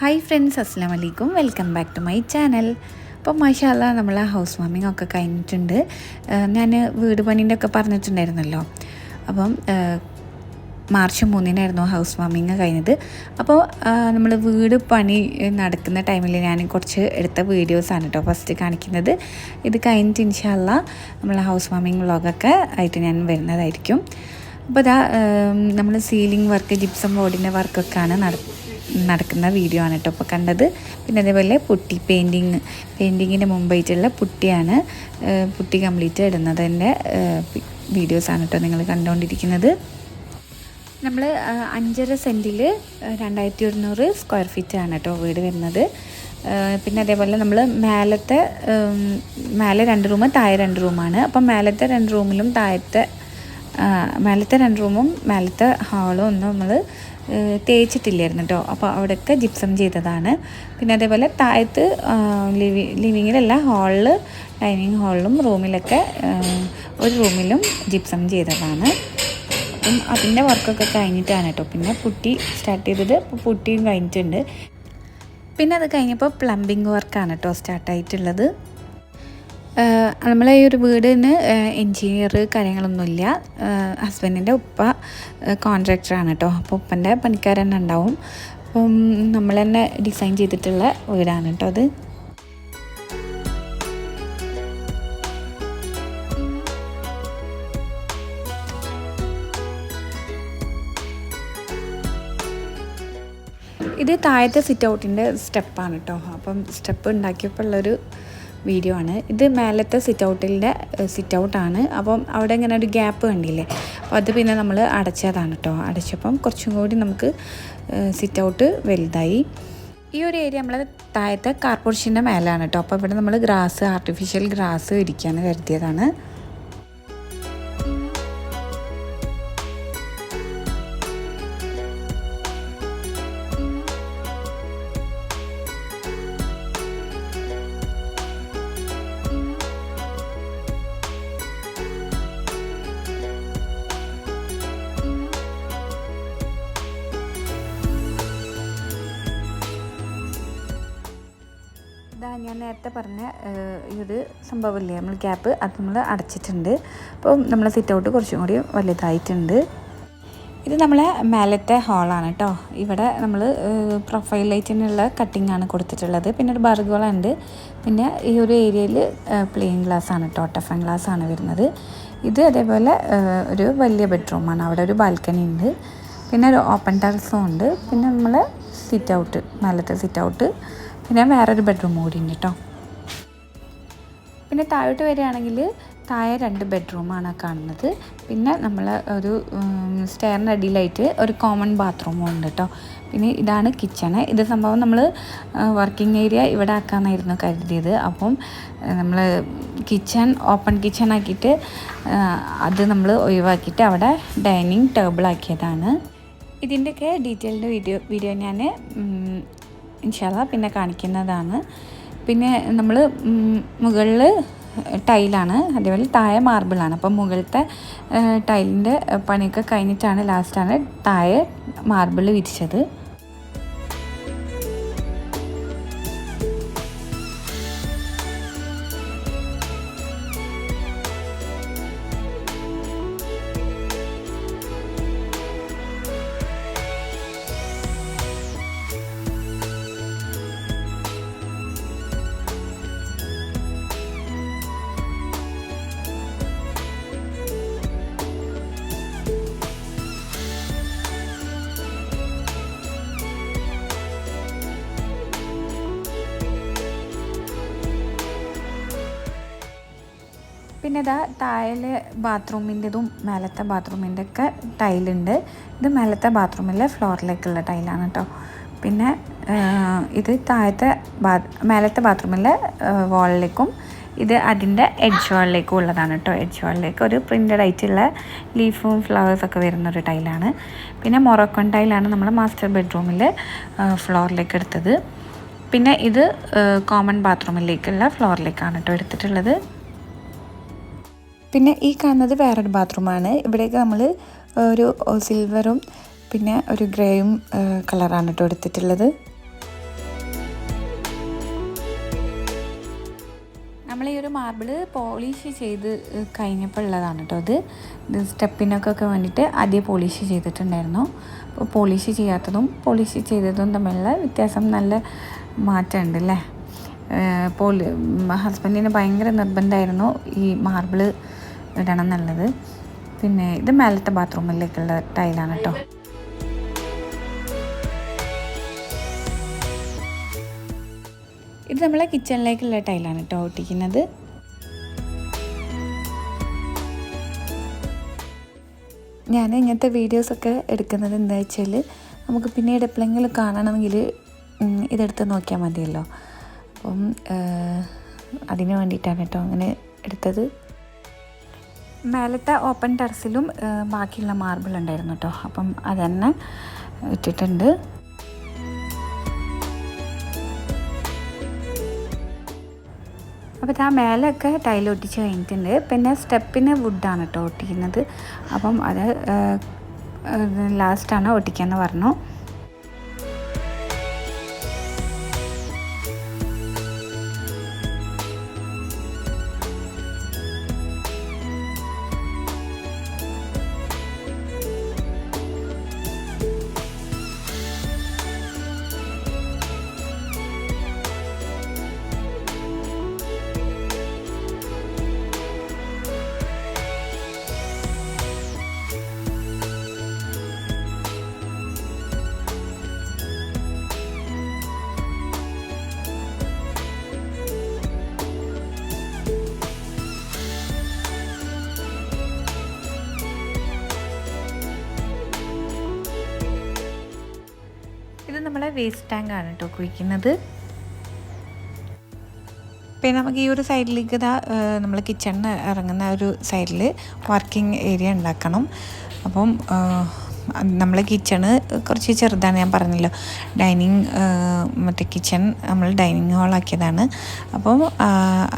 Hi friends അസ്സാം വലൈക്കും welcome back to my channel അപ്പം മാഷാല്ല നമ്മൾ ഹൗസ് വാമിംഗ് ഒക്കെ കഴിഞ്ഞിട്ടുണ്ട്. ഞാൻ വീട് പണീന്റെ ഒക്കെ പറഞ്ഞിട്ടുണ്ടായിരുന്നല്ലോ. അപ്പം മാർച്ച് മൂന്നിനായിരുന്നു ഹൗസ് വാമിങ് കഴിഞ്ഞത്. അപ്പോൾ നമ്മൾ വീട് പണി നടക്കുന്ന ടൈമിൽ ഞാൻ കുറച്ച് എടുത്ത വീഡിയോസാണ് കേട്ടോ ഫസ്റ്റ് കാണിക്കുന്നത്. ഇത് കഴിഞ്ഞിട്ട് ഇൻഷാല്ല നമ്മൾ ഹൗസ് വാമിങ് വ്ളോഗൊക്കെ ആയിട്ട് ഞാൻ വരുന്നതായിരിക്കും. അപ്പോൾ ഇതാ നമ്മൾ സീലിംഗ് വർക്ക് ജിപ്സം ബോർഡിന്റെ വർക്കൊക്കെയാണ് നട നടക്കുന്ന വീഡിയോ ആണ് കേട്ടോ ഇപ്പോൾ കണ്ടത്. പിന്നെ അതേപോലെ പുട്ടി പെയിന്റിങ് പെയിന്റിങ്ങിന്റെ മുമ്പായിട്ടുള്ള പുട്ടിയാണ് പുട്ടി കംപ്ലീറ്റ് ഇടുന്നതിന്റെ വീഡിയോസാണ് കേട്ടോ നിങ്ങൾ കണ്ടുകൊണ്ടിരിക്കുന്നത് നമ്മൾ അഞ്ചര സെന്റിൽ രണ്ടായിരത്തി ഒരുന്നൂറ് സ്ക്വയർ ഫീറ്റ് ആണ് കേട്ടോ വീട് വരുന്നത്. പിന്നെ അതേപോലെ നമ്മൾ മേലത്തെ മേലെ രണ്ട് റൂം താഴെ രണ്ട് റൂമാണ് അപ്പം മേലത്തെ രണ്ട് റൂമിലും താഴത്തെ മേലത്തെ രണ്ട് റൂമും മേലത്തെ ഹാളും ഒന്നും നമ്മൾ തേച്ചിട്ടില്ലായിരുന്നു കേട്ടോ. അപ്പോൾ അവിടെയൊക്കെ ജിപ്സം ചെയ്തതാണ്. പിന്നെ അതേപോലെ താഴത്ത് ലിവി ലിവിങ്ങിലല്ല ഹാളിൽ ഡൈനിങ് ഹാളിലും റൂമിലൊക്കെ ഒരു റൂമിലും ജിപ്സം ചെയ്തതാണ്. അപ്പം അതിന്റെ വർക്കൊക്കെ കഴിഞ്ഞിട്ടാണ് കേട്ടോ. പിന്നെ പുട്ടി സ്റ്റാർട്ട് ചെയ്തത് പുട്ടിയും കഴിഞ്ഞിട്ടുണ്ട്. പിന്നെ അത് കഴിഞ്ഞപ്പോൾ പ്ലംബിംഗ് വർക്കാണ് കേട്ടോ സ്റ്റാർട്ടായിട്ടുള്ളത് നമ്മളെ ഈ ഒരു വീടിന് എൻജിനീയർ കാര്യങ്ങളൊന്നുമില്ല ഹസ്ബൻഡിന്റെ ഉപ്പ കോൺട്രാക്ടറാണ് കേട്ടോ. അപ്പോൾ ഉപ്പന്റെ പണിക്കാരൻ ഉണ്ടാവും. അപ്പം നമ്മൾ തന്നെ ഡിസൈൻ ചെയ്തിട്ടുള്ള വീടാണ് കേട്ടോ അത്. ഇത് താഴത്തെ സിറ്റ് ഔട്ടിന്റെ സ്റ്റെപ്പാണ് കേട്ടോ അപ്പം സ്റ്റെപ്പ് ഉണ്ടാക്കിയപ്പോൾ ഉള്ളൊരു വീഡിയോ ആണ്. ഇത് മേലത്തെ സിറ്റ് ഔട്ടിന്റെ സിറ്റ് ഔട്ടാണ് അപ്പം അവിടെ ഇങ്ങനെ ഒരു ഗ്യാപ്പ് കണ്ടില്ലേ? അപ്പോൾ അത് പിന്നെ നമ്മൾ അടച്ചതാണ് കേട്ടോ അടച്ചപ്പം കുറച്ചും കൂടി നമുക്ക് സിറ്റ് ഔട്ട് വലുതായി. ഈ ഒരു ഏരിയ നമ്മൾ താഴത്തെ കാർപോർഷന്റെ മേലാണ് കേട്ടോ അപ്പോൾ ഇവിടെ നമ്മൾ ഗ്രാസ് ആർട്ടിഫിഷ്യൽ ഗ്രാസ് ഇരിക്കുകയാണ് കരുതിയതാണ്. നേരത്തെ പറഞ്ഞ ഒരു സംഭവമില്ലേ? നമ്മൾ ഗ്യാപ്പ് അത് നമ്മൾ അടച്ചിട്ടുണ്ട്. അപ്പം നമ്മൾ സിറ്റ് ഔട്ട് കുറച്ചും കൂടി വലുതായിട്ടുണ്ട്. ഇത് നമ്മളെ മേലത്തെ ഹോളാണ് കേട്ടോ ഇവിടെ നമ്മൾ പ്രൊഫൈൽ ലൈറ്റിനുള്ള കട്ടിംഗ് ആണ് കൊടുത്തിട്ടുള്ളത്. പിന്നെ ഒരു ബർഗോളുണ്ട് പിന്നെ ഈ ഒരു ഏരിയയിൽ പ്ലെയിൻ ഗ്ലാസ് ആണ് കേട്ടോ ടഫൻ ഗ്ലാസ് ആണ് വരുന്നത്. ഇത് അതേപോലെ ഒരു വലിയ ബെഡ്റൂമാണ് അവിടെ ഒരു ബാൽക്കണി ഉണ്ട്. പിന്നെ ഒരു ഓപ്പൺ ടെറസും ഉണ്ട്. പിന്നെ നമ്മൾ സിറ്റ് ഔട്ട് മേലത്തെ സിറ്റ് ഔട്ട് പിന്നെ വേറൊരു ബെഡ്റൂം കൂടി ഉണ്ട് കേട്ടോ പിന്നെ താഴോട്ട് വരികയാണെങ്കിൽ താഴെ രണ്ട് ബെഡ്റൂമാണ് കാണുന്നത്. പിന്നെ നമ്മൾ ഒരു സ്റ്റെയറിന്റെ അടിയിലായിട്ട് ഒരു കോമൺ ബാത്റൂമും ഉണ്ട് കേട്ടോ പിന്നെ ഇതാണ് കിച്ചണ് ഇത് സംഭവം നമ്മൾ വർക്കിംഗ് ഏരിയ ഇവിടെ ആക്കാമെന്നായിരുന്നു കരുതിയത്. അപ്പം നമ്മൾ കിച്ചൺ ഓപ്പൺ കിച്ചൺ ആക്കിയിട്ട് അത് നമ്മൾ ഒഴിവാക്കിയിട്ട് അവിടെ ഡൈനിങ് ടേബിൾ ആക്കിയതാണ്. ഇതിന്റെയൊക്കെ ഡീറ്റെയിൽഡ് വീഡിയോ വീഡിയോ ഞാൻ ഇൻഷാല്ല പിന്നെ കാണിക്കുന്നതാണ്. പിന്നെ നമ്മൾ മുകളിൽ ടൈലാണ് അതേപോലെ താഴെ മാർബിളാണ്. അപ്പം മുകളിലത്തെ ടൈലിന്റെ പണിയൊക്കെ കഴിഞ്ഞിട്ടാണ് ലാസ്റ്റാണ് താഴെ മാർബിൾ വിരിച്ചത്. പിന്നെ ഇതാ താഴെ ബാത്റൂമിന്റെതും മേലത്തെ ബാത്റൂമിന്റെ ഒക്കെ ടൈലുണ്ട്. ഇത് മേലത്തെ ബാത്റൂമിലെ ഫ്ലോറിലേക്കുള്ള ടൈലാണ് കേട്ടോ പിന്നെ ഇത് താഴത്തെ ബാ മേലത്തെ ബാത്റൂമിലെ വാളിലേക്കും ഇത് അതിന്റെ എഡ്ജ് വാളിലേക്കും ഉള്ളതാണ് കേട്ടോ എഡ്ജ് വാളിലേക്ക് ഒരു പ്രിന്റഡ് ആയിട്ടുള്ള ലീഫും ഫ്ലവേഴ്സൊക്കെ വരുന്ന ഒരു ടൈലാണ്. പിന്നെ മൊറോക്കൺ ടൈലാണ് നമ്മൾ മാസ്റ്റർ ബെഡ്റൂമിൽ ഫ്ലോറിലേക്ക് എടുത്തത്. പിന്നെ ഇത് കോമൺ ബാത്റൂമിലേക്കുള്ള ഫ്ലോറിലേക്കാണ് കേട്ടോ എടുത്തിട്ടുള്ളത്. പിന്നെ ഈ കാണുന്നത് വേറൊരു ബാത്റൂമാണ്. ഇവിടേക്ക് നമ്മൾ ഒരു സിൽവറും പിന്നെ ഒരു ഗ്രേയും കളറാണ് കേട്ടോ എടുത്തിട്ടുള്ളത്. നമ്മൾ ഈ ഒരു മാർബിൾ പോളിഷ് ചെയ്ത് കഴിഞ്ഞപ്പോൾ ഉള്ളതാണ് കേട്ടോ അത് ഇത് സ്റ്റെപ്പിനൊക്കെ വേണ്ടിയിട്ട് ആദ്യം പോളിഷ് ചെയ്തിട്ടുണ്ടായിരുന്നു. അപ്പോൾ പോളിഷ് ചെയ്യാത്തതും പോളിഷ് ചെയ്തതും തമ്മിലുള്ള വ്യത്യാസം നല്ല മാറ്റമുണ്ട് അല്ലേ പോളി ഹസ്ബൻഡിന് ഭയങ്കര നിർബന്ധമായിരുന്നു ഈ മാർബിൾ ഇടണം എന്നുള്ളത്. പിന്നെ ഇത് മേലത്തെ ബാത്റൂമിലേക്കുള്ള ടൈലാണ് കേട്ടോ ഇത് നമ്മളെ കിച്ചണിലേക്കുള്ള ടൈലാണ് കേട്ടോ ഒട്ടിക്കുന്നത്. ഞാൻ ഇങ്ങനത്തെ വീഡിയോസൊക്കെ എടുക്കുന്നത് എന്താ വെച്ചാൽ നമുക്ക് പിന്നീട് എപ്പോഴെങ്കിലും കാണണമെങ്കിൽ ഇതെടുത്ത് നോക്കിയാൽ മതിയല്ലോ. അപ്പം അതിന് വേണ്ടിയിട്ടാണ് കേട്ടോ അങ്ങനെ എടുത്തത്. മേലത്തെ ഓപ്പൺ ടെറസിലും ബാക്കിയുള്ള മാർബിൾ ഉണ്ടായിരുന്നു കേട്ടോ അപ്പം അതന്നെ ഇട്ടിട്ടുണ്ട്. അപ്പോൾ ആ മേലൊക്കെ ടൈൽ ഒട്ടിച്ച് കഴിഞ്ഞിട്ടുണ്ട്. പിന്നെ സ്റ്റെപ്പിന് വുഡാണ് കേട്ടോ ഒട്ടിക്കുന്നത്. അപ്പം അത് ലാസ്റ്റാണ് ഒട്ടിക്കാന്ന് പറഞ്ഞു. വേസ്റ്റ് ടാങ്ക് ആണ് കേട്ടോ കുഴിക്കുന്നത്. പിന്നെ നമുക്ക് ഈ ഒരു സൈഡിലേക്ക് ഇതാ നമ്മൾ കിച്ചണിന് ഇറങ്ങുന്ന ഒരു സൈഡിൽ വർക്കിംഗ് ഏരിയ ഉണ്ടാക്കണം. അപ്പം നമ്മൾ കിച്ചണ് കുറച്ച് ചെറുതാണ് ഞാൻ പറഞ്ഞല്ലോ. ഡൈനിങ് മറ്റേ കിച്ചൺ നമ്മൾ ഡൈനിങ് ഹാളാക്കിയതാണ് അപ്പം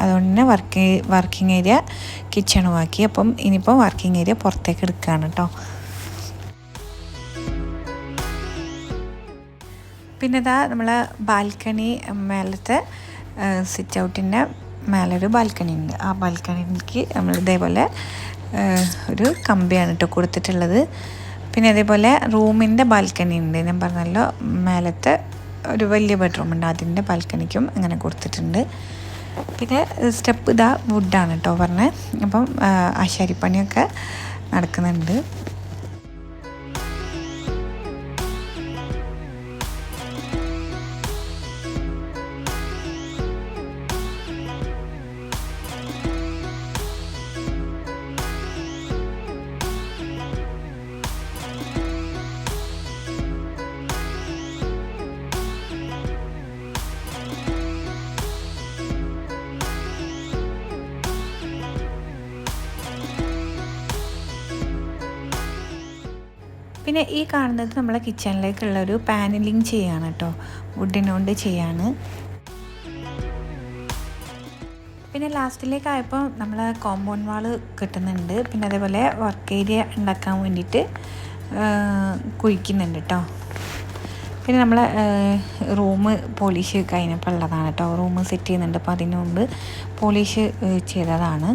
അതുകൊണ്ട് തന്നെ വർക്ക് വർക്കിംഗ് ഏരിയ കിച്ചണുമാക്കി അപ്പം ഇനിയിപ്പോൾ വർക്കിംഗ് ഏരിയ പുറത്തേക്ക് എടുക്കുകയാണ് കേട്ടോ പിന്നെ ഇതാ നമ്മൾ ബാൽക്കണി മേലത്തെ സിറ്റ് ഔട്ടിന്റെ മേലൊരു ബാൽക്കണി ഉണ്ട്. ആ ബാൽക്കണിക്ക് നമ്മൾ ഇതേപോലെ ഒരു കമ്പിയാണ് കേട്ടോ കൊടുത്തിട്ടുള്ളത്. പിന്നെ അതേപോലെ റൂമിന്റെ ബാൽക്കണി ഉണ്ട്. ഞാൻ പറഞ്ഞല്ലോ മേലത്തെ ഒരു വലിയ ബെഡ്റൂം ഉണ്ട്. അതിന്റെ ബാൽക്കണിക്കും അങ്ങനെ കൊടുത്തിട്ടുണ്ട്. പിന്നെ സ്റ്റെപ്പ് ഇതാ വുഡാണ് കേട്ടോ പറഞ്ഞത് അപ്പം ആശാരിപ്പണിയൊക്കെ നടക്കുന്നുണ്ട്. പിന്നെ ഈ കാണുന്നത് നമ്മളെ കിച്ചണിലേക്കുള്ള ഒരു പാനലിങ് ചെയ്യാണ് കേട്ടോ വുഡിനോണ്ട് ചെയ്യാണ്. പിന്നെ ലാസ്റ്റിലേക്കായപ്പോൾ നമ്മൾ കോമ്പൗണ്ട് വാൾ കിട്ടുന്നുണ്ട്. പിന്നെ അതേപോലെ വർക്ക് ഏരിയ ഉണ്ടാക്കാൻ വേണ്ടിയിട്ട് കുഴിക്കുന്നുണ്ട് കേട്ടോ പിന്നെ നമ്മൾ റൂം പോളിഷ് കഴിഞ്ഞപ്പോൾ ഉള്ളതാണ് കേട്ടോ റൂം സെറ്റ് ചെയ്യുന്നുണ്ട്. അപ്പോൾ അതിന് മുമ്പ് പോളിഷ് ചെയ്തതാണ്.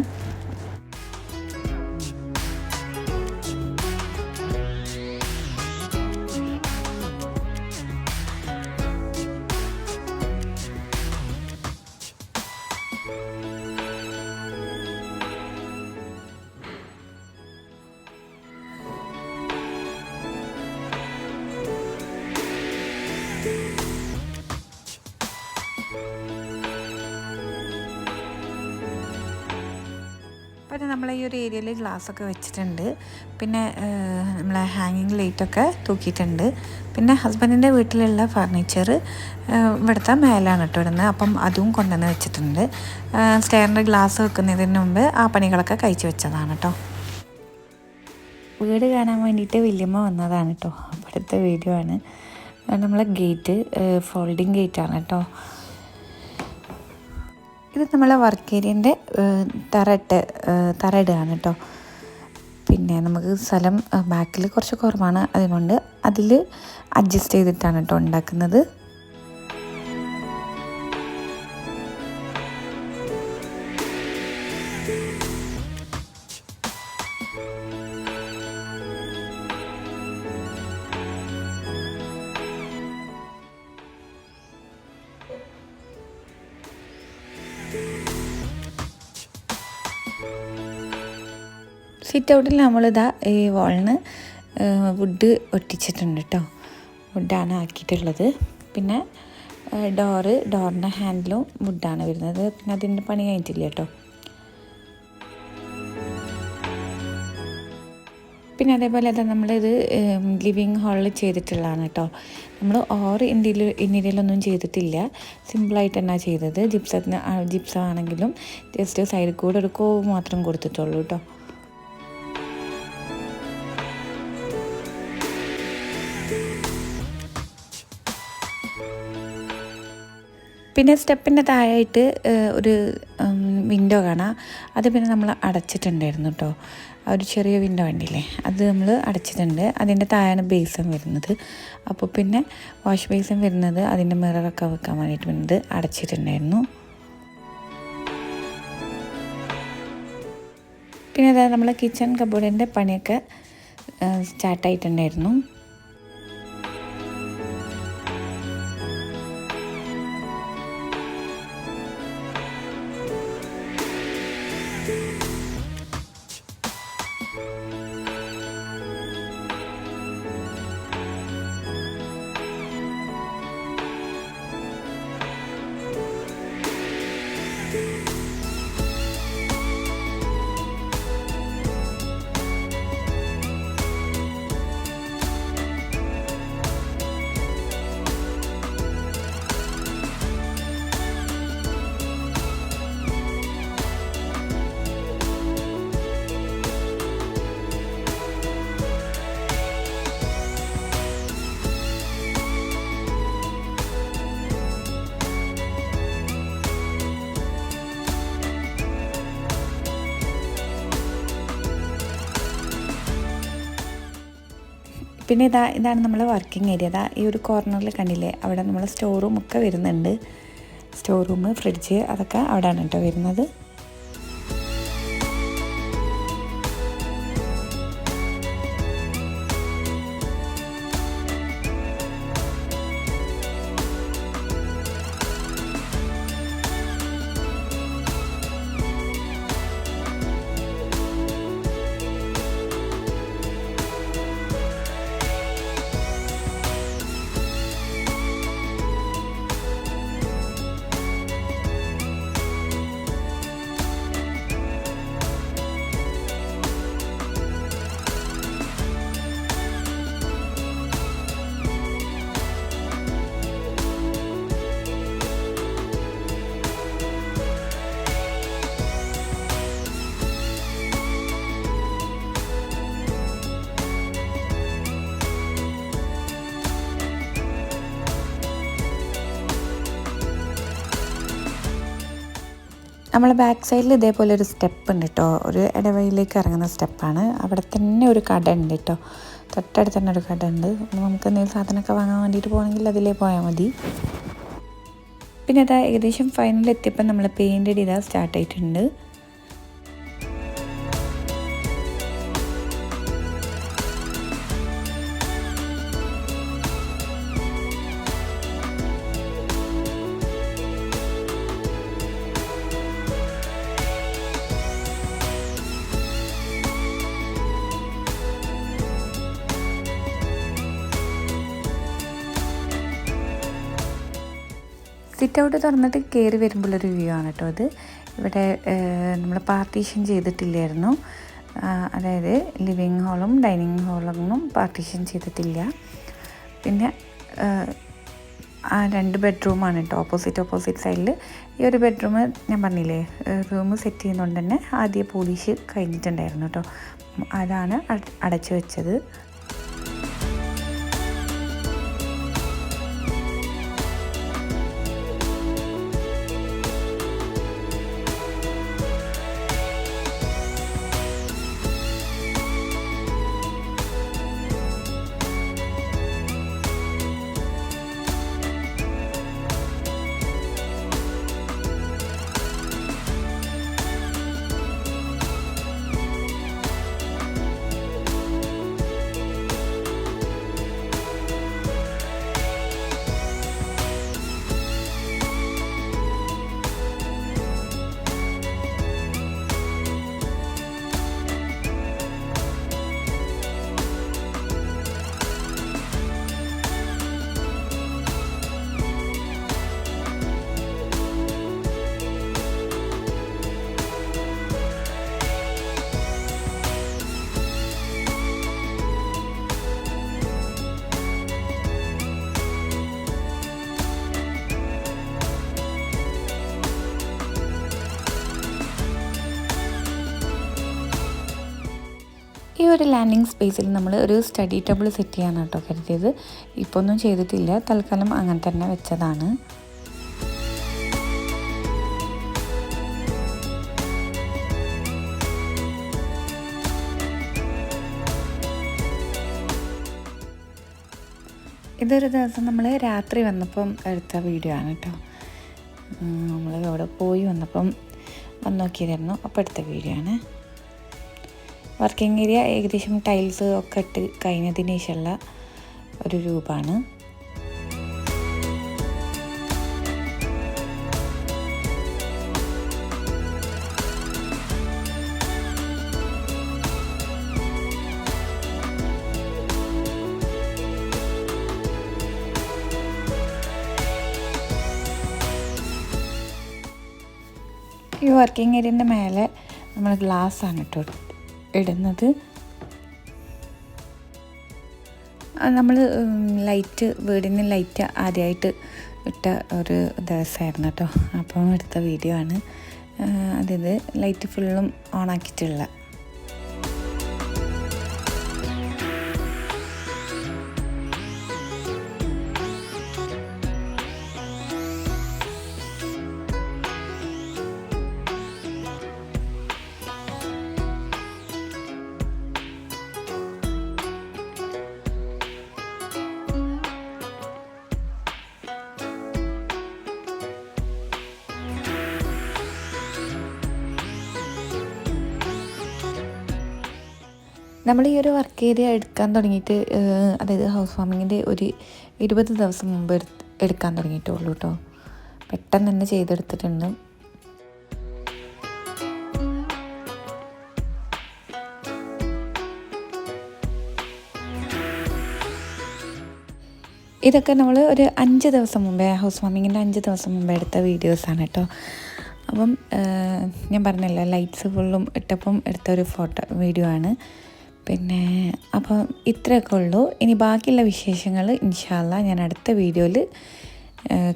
ഒരു ഏരിയയിൽ ഗ്ലാസ് ഒക്കെ വെച്ചിട്ടുണ്ട്. പിന്നെ നമ്മളെ ഹാങ്ങിങ് ലൈറ്റൊക്കെ തൂക്കിയിട്ടുണ്ട്. പിന്നെ ഹസ്ബൻഡിന്റെ വീട്ടിലുള്ള ഫർണിച്ചർ ഇവിടുത്തെ മേലാണ് കേട്ടോ ഇടുന്നത്. അപ്പം അതും കൊണ്ടുവന്ന് വെച്ചിട്ടുണ്ട്. സ്റ്റെയറിന്റെ ഗ്ലാസ് വെക്കുന്നതിന് മുമ്പ് ആ പണികളൊക്കെ കഴിച്ചു വെച്ചതാണ് കേട്ടോ വീട് കാണാൻ വേണ്ടിയിട്ട് വല്യമ്മ വന്നതാണ് കേട്ടോ അവിടുത്തെ വീഡിയോ ആണ്. നമ്മളെ ഗേറ്റ് ഫോൾഡിങ് ഗേറ്റാണ് കേട്ടോ ഇത് നമ്മളെ വർക്ക് ഏരിയന്റെ തറട്ട് തറയിടുകയാണ് കേട്ടോ പിന്നെ നമുക്ക് സ്ഥലം ബാക്കിൽ കുറച്ച് കുറവാണ്. അതുകൊണ്ട് അതിൽ അഡ്ജസ്റ്റ് ചെയ്തിട്ടാണ് കേട്ടോ ഉണ്ടാക്കുന്നത്. സിറ്റ് ഔട്ടിൽ നമ്മളിതാ ഈ വാളിന് വുഡ് ഒട്ടിച്ചിട്ടുണ്ട് കേട്ടോ വുഡാണ് ആക്കിയിട്ടുള്ളത്. പിന്നെ ഡോറ് ഡോറിന്റെ ഹാൻഡിലും വുഡാണ് വരുന്നത്. പിന്നെ അതിന്റെ പണി കഴിഞ്ഞിട്ടില്ല കേട്ടോ പിന്നെ അതേപോലെ തന്നെ നമ്മളിത് ലിവിങ് ഹാളിൽ ചെയ്തിട്ടുള്ളതാണ് കേട്ടോ നമ്മൾ ഓർ ഇന്ത്യയിൽ ഇന്റീരിയലൊന്നും ചെയ്തിട്ടില്ല. സിമ്പിളായിട്ട് തന്നെ ചെയ്തത്. ജിപ്സത്തിന് ജിപ്സം ആണെങ്കിലും ജസ്റ്റ് സൈഡിൽ കൂടെ ഒരു കോവ് മാത്രം കൊടുത്തിട്ടുള്ളൂ കേട്ടോ പിന്നെ സ്റ്റെപ്പിന്റെ താഴെയായിട്ട് ഒരു വിൻഡോ കാണാം. അത് പിന്നെ നമ്മൾ അടച്ചിട്ടുണ്ടായിരുന്നു കേട്ടോ ഒരു ചെറിയ വിൻഡോ ഉണ്ടല്ലേ അത് നമ്മൾ അടച്ചിട്ടുണ്ട്. അതിന്റെ താഴെയാണ് ബേസൻ വരുന്നത്. അപ്പോൾ പിന്നെ വാഷ് ബേസൻ വരുന്നത് അതിന്റെ മിററൊക്കെ വെക്കാൻ വേണ്ടിയിട്ട് വരുന്നത് അടച്ചിട്ടുണ്ടായിരുന്നു. പിന്നെ അതായത് നമ്മൾ കിച്ചൺ കബോർഡിന്റെ പണിയൊക്കെ സ്റ്റാർട്ടായിട്ടുണ്ടായിരുന്നു പിന്നെ ഇതാ ഇതാണ് നമ്മളെ വർക്കിംഗ് ഏരിയ ഇതാ ഈ ഒരു കോർണറിൽ കണ്ടില്ലേ? അവിടെ നമ്മൾ സ്റ്റോർ റൂം ഒക്കെ വരുന്നുണ്ട്. സ്റ്റോർ റൂം ഫ്രിഡ്ജ് അതൊക്കെ അവിടെയാണ് കേട്ടോ വരുന്നത്. നമ്മളെ ബാക്ക് സൈഡിൽ ഇതേപോലെ ഒരു സ്റ്റെപ്പ് ഉണ്ട് കേട്ടോ ഒരു ഇടവഴിയിലേക്ക് ഇറങ്ങുന്ന സ്റ്റെപ്പാണ് അവിടെ തന്നെ ഒരു കട ഉണ്ട് കേട്ടോ തൊട്ടടുത്ത് തന്നെ ഒരു കട ഉണ്ട്. നമുക്ക് എന്തെങ്കിലും സാധനമൊക്കെ വാങ്ങാൻ വേണ്ടിയിട്ട് പോകണമെങ്കിൽ അതിലേ പോയാൽ മതി. പിന്നെ അതാ ഏകദേശം ഫൈനൽ എത്തിയപ്പോൾ നമ്മൾ പെയിന്റ് ഇടാൻ സ്റ്റാർട്ട് ആയിട്ടുണ്ട്. സിറ്റ് ഔട്ട് തുറന്നിട്ട് കയറി വരുമ്പോഴൊരു വ്യൂ ആണ് കേട്ടോ അത്. ഇവിടെ നമ്മൾ പാർട്ടീഷൻ ചെയ്തിട്ടില്ലായിരുന്നു. അതായത് ലിവിങ് ഹാളും ഡൈനിങ് ഹാളൊന്നും പാർട്ടീഷൻ ചെയ്തിട്ടില്ല. പിന്നെ ആ രണ്ട് ബെഡ്റൂമാണ് കേട്ടോ. ഓപ്പോസിറ്റ് ഓപ്പോസിറ്റ് സൈഡിൽ ഈ ഒരു ബെഡ്റൂം ഞാൻ പറഞ്ഞില്ലേ റൂം സെറ്റ് ചെയ്യുന്നതുകൊണ്ട് തന്നെ ആദ്യം പോലീഷ് കഴിഞ്ഞിട്ടുണ്ടായിരുന്നു കേട്ടോ. അതാണ് അടച്ചു വെച്ചത്. ഒരു ലാൻഡിങ് സ്പേസിൽ നമ്മൾ ഒരു സ്റ്റഡി ടേബിൾ സെറ്റ് ചെയ്യാൻ കേട്ടോ കരുതിയത്. ഇപ്പോൾ ഒന്നും ചെയ്തിട്ടില്ല. തൽക്കാലം അങ്ങനെ തന്നെ വെച്ചതാണ്. ഇതൊരു ദിവസം നമ്മൾ രാത്രി വന്നപ്പം എടുത്ത വീഡിയോ ആണ് കേട്ടോ. നമ്മൾ അവിടെ പോയി വന്നപ്പം വന്നു നോക്കിയതായിരുന്നു. അപ്പോൾ എടുത്ത വീഡിയോ ആണ്. വർക്കിംഗ് ഏരിയ ഏകദേശം ടൈൽസ് ഒക്കെ ഇട്ട് കഴിഞ്ഞതിന് ശേഷമുള്ള ഒരു രൂപമാണ്. ഈ വർക്കിംഗ് ഏരിയന്റെ മേലെ നമ്മൾ ഗ്ലാസ് ആണ് കേട്ടോ ഇടുന്നത്. നമ്മൾ ലൈറ്റ് വീടിന് ലൈറ്റ് ആദ്യമായിട്ട് ഇട്ട ഒരു ദിവസമായിരുന്നു കേട്ടോ. അപ്പം എടുത്ത വീഡിയോ ആണ്. അതായത് ലൈറ്റ് ഫുള്ളും ഓണാക്കിയിട്ടുള്ള നമ്മൾ ഈ ഒരു വർക്ക് ഏരിയ എടുക്കാൻ തുടങ്ങിയിട്ട് അതായത് ഹൗസ് വാമിങ്ങിന്റെ ഒരു ഇരുപത് ദിവസം മുമ്പ് എടുക്കാൻ തുടങ്ങിയിട്ടുള്ളൂ കേട്ടോ പെട്ടെന്ന് തന്നെ ചെയ്തെടുത്തിട്ടുണ്ട്. ഇതൊക്കെ നമ്മൾ ഒരു അഞ്ച് ദിവസം മുമ്പേ ഹൗസ് വാമിങ്ങിന്റെ അഞ്ച് ദിവസം മുമ്പേ എടുത്ത വീഡിയോസാണ് കേട്ടോ അപ്പം ഞാൻ പറഞ്ഞല്ലോ ലൈറ്റ്സ് ഫുള്ളും ഇട്ടപ്പം എടുത്ത ഒരു ഫോട്ടോ വീഡിയോ ആണ്. പിന്നെ അപ്പോൾ ഇത്രയൊക്കെ ഉള്ളൂ. ഇനി ബാക്കിയുള്ള വിശേഷങ്ങൾ ഇൻഷാല്ല ഞാൻ അടുത്ത വീഡിയോയിൽ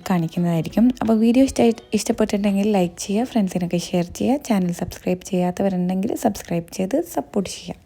കാണിക്കുന്നതായിരിക്കും. അപ്പോൾ വീഡിയോ ഇഷ്ട ഇഷ്ടപ്പെട്ടിട്ടുണ്ടെങ്കിൽ ലൈക്ക് ചെയ്യുക ഫ്രണ്ട്സിനൊക്കെ ഷെയർ ചെയ്യുക ചാനൽ സബ്സ്ക്രൈബ് ചെയ്യാത്തവരുണ്ടെങ്കിൽ സബ്സ്ക്രൈബ് ചെയ്ത് സപ്പോർട്ട് ചെയ്യുക.